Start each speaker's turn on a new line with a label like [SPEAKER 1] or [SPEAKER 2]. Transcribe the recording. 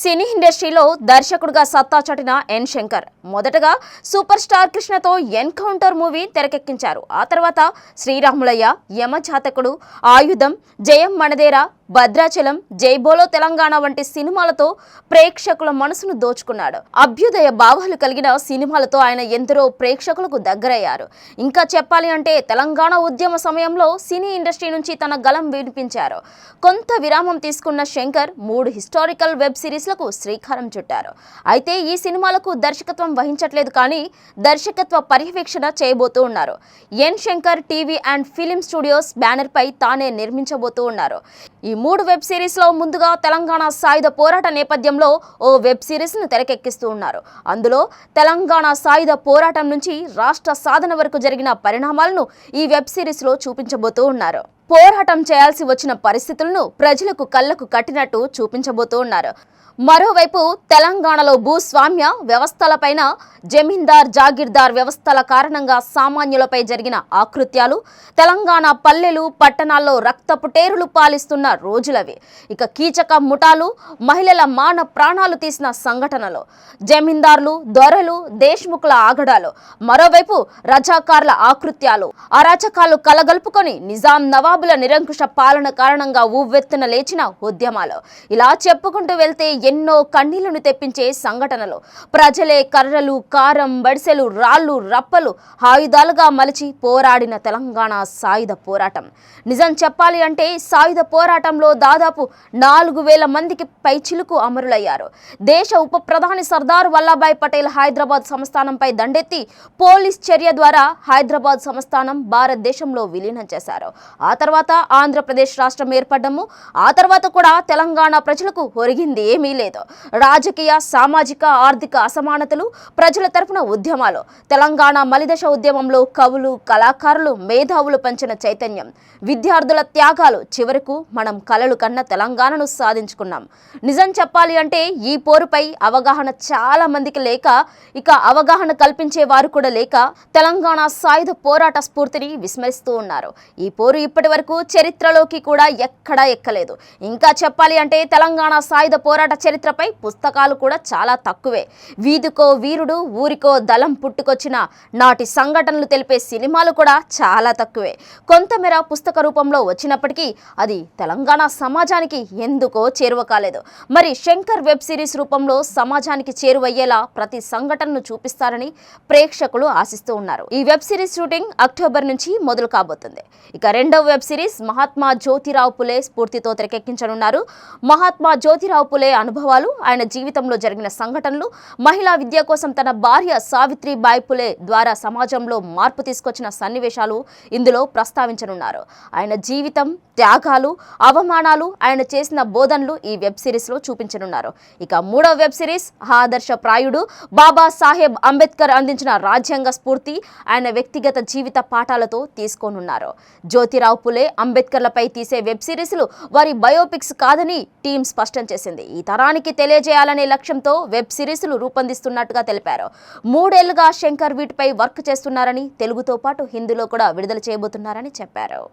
[SPEAKER 1] సినీ ఇండస్ట్రీలో దర్శకుడిగా సత్తా చాటిన ఎన్ శంకర్. మొదటగా సూపర్ స్టార్ కృష్ణతో ఎన్కౌంటర్ మూవీ తెరకెక్కించారు. ఆ తర్వాత శ్రీరాములయ్య యమజాతకుడు ఆయుధం జయం మణదేరా భద్రాచలం జైబోలో తెలంగాణ వంటి సినిమాలతో ప్రేక్షకుల మనసును దోచుకున్నాడు. అభ్యుదయ భావాలు కలిగిన సినిమాలతో ఆయన ఎందరో ప్రేక్షకులకు దగ్గరయ్యారు. ఇంకా చెప్పాలి అంటే తెలంగాణ ఉద్యమ సమయంలో సినీ ఇండస్ట్రీ నుంచి తన గలం వినిపించారు. కొంత విరామం తీసుకున్న శంకర్ మూడు హిస్టారికల్ వెబ్ సిరీస్ సిరీస్లకు శ్రీకారం చుట్టారు. అయితే ఈ సినిమాలకు దర్శకత్వం వహించట్లేదు కానీ దర్శకత్వ పర్యవేక్షణ చేయబోతూ ఉన్నారు. N Shankar TV and film studios banner పై తానే నిర్మించబోతూ ఉన్నారు. ఈ మూడు వెబ్ సిరీస్లో ముందుగా తెలంగాణ సాయుధ పోరాట నేపథ్యంలో ఓ వెబ్ సిరీస్ను తెరకెక్కిస్తూ ఉన్నారు. అందులో తెలంగాణ సాయుధ పోరాటం నుంచి రాష్ట్ర సాధన వరకు జరిగిన పరిణామాలను ఈ వెబ్ సిరీస్లో చూపించబోతూ ఉన్నారు. పోరాటం చేయాల్సి వచ్చిన పరిస్థితులను ప్రజలకు కళ్ళకు కట్టినట్టు చూపించబోతూ ఉన్నారు మరోవైపు తెలంగాణలో భూస్వామ్య వ్యవస్థలపైన జమీందార్ జాగీర్దార్ వ్యవస్థల కారణంగా సామాన్యులపై జరిగిన ఆకృత్యాలు తెలంగాణ పల్లెలు పట్టణాల్లో రక్తపుటేరులు పాలిస్తున్న రోజులవి. ఇక కీచక ముఠాలు మహిళల మాన ప్రాణాలు తీసిన సంఘటనలు జమీందార్లు దొరలు దేశ్ముఖుల ఆగడాలు మరోవైపు రజాకార్ల ఆకృత్యాలు అరాచకాలు కలగలుపుకొని నిజాం నవాబుల నిరంకుశ పాలన కారణంగా ఉవ్వెత్తున లేచిన ఉద్యమాలు. ఇలా చెప్పుకుంటూ వెళ్తే ఎన్నో కన్నీళ్ళను తెప్పించే సంఘటనలు. ప్రజలే కర్రలు కారం బడిసెలు రాళ్ళు రప్పలు ఆయుధాలుగా మలిచి పోరాడిన తెలంగాణ సాయుధ పోరాటం. నిజం చెప్పాలి అంటే సాయుధ పోరాటంలో దాదాపు నాలుగు వేల మందికి పైచిలుకు అమరులయ్యారు. దేశ ఉప ప్రధాని సర్దార్ వల్లభాయ్ పటేల్ హైదరాబాద్ సంస్థానంపై దండెత్తి పోలీస్ చర్య ద్వారా హైదరాబాద్ సంస్థానం భారతదేశంలో విలీనం చేశారు. ఆ తర్వాత ఆంధ్రప్రదేశ్ రాష్ట్రం ఏర్పడము ఆ తర్వాత కూడా తెలంగాణ ప్రజలకు ఒరిగింది ఏమీ లేదు. రాజకీయ సామాజిక ఆర్థిక అసమానతలు ప్రజల తరపున ఉద్యమాలు. తెలంగాణ మలిదశ ఉద్యమంలో కవులు కళాకారులు మేధావులు పంచిన చైతన్యం. విద్యార్థుల త్యాగాలు చివరకు మనం కలలు కన్న తెలంగాణను సాధించుకున్నాం. నిజం చెప్పాలి అంటే ఈ పోరుపై అవగాహన చాలా మందికి లేక ఇక అవగాహన కల్పించే వారు కూడా లేక తెలంగాణ సాయుధ పోరాట స్ఫూర్తిని విస్మరిస్తూ ఉన్నారు. ఈ పోరు ఇప్పటి వరకు చరిత్రలోకి కూడా ఎక్కడా ఎక్కలేదు. ఇంకా చెప్పాలి అంటే తెలంగాణ సాయుధ పోరాట చరిత్రపై పుస్తకాలు కూడా చాలా తక్కువే. వీధికో వీరుడు ఊరికో దళం పుట్టుకొచ్చిన నాటి సంఘటనలు తెలిపే సినిమాలు కూడా చాలా తక్కువే. కొంతమేర పుస్తక రూపంలో వచ్చినప్పటికీ అది తెలంగాణ సమాజానికి ఎందుకో చేరువ కాలేదు. మరి శంకర్ వెబ్ సిరీస్ రూపంలో సమాజానికి చేరువయ్యేలా ప్రతి సంఘటనను చూపిస్తారని ప్రేక్షకులు ఆశిస్తూ ఉన్నారు. ఈ వెబ్ సిరీస్ షూటింగ్ అక్టోబర్ నుంచి మొదలు కాబోతుంది. ఇక రెండవ వెబ్ సిరీస్ మహాత్మా జ్యోతిరావు పులే స్ఫూర్తితో తెరకెక్కించనున్నారు. మహాత్మా జ్యోతిరావు పులే అనుభవాలు ఆయన జీవితంలో జరిగిన సంఘటనలు మహిళా విద్య కోసం తన భార్య సావిత్రిబాయి పులే ద్వారా సమాజంలో మార్పు తీసుకొచ్చిన సన్నివేశాలు ఇందులో ప్రస్తావించనున్నారు. ఆయన జీవితం త్యాగాలు అవమానాలు ఆయన చేసిన బోధనలు ఈ వెబ్ సిరీస్లో చూపించనున్నారు. ఇక మూడవ వెబ్ సిరీస్ ఆదర్శ ప్రాయుడు బాబా సాహెబ్ అంబేద్కర్ అందించిన రాజ్యాంగ స్ఫూర్తి ఆయన వ్యక్తిగత జీవిత పాఠాలతో తీసుకోనున్నారు. జ్యోతిరావు పులే అంబేద్కర్లపై తీసే వెబ్ సిరీస్లు వారి బయోపిక్స్ కాదని టీం స్పష్టం చేసింది. ఈ తరానికి తెలియజేయాలనే లక్ష్యంతో వెబ్ సిరీస్లు రూపొందిస్తున్నట్టుగా తెలిపారు. మూడేళ్ళుగా శంకర్ వీటిపై వర్క్ చేస్తున్నారని తెలుగుతో పాటు హిందీలో కూడా విడుదల చేయబోతున్నారని చెప్పారు.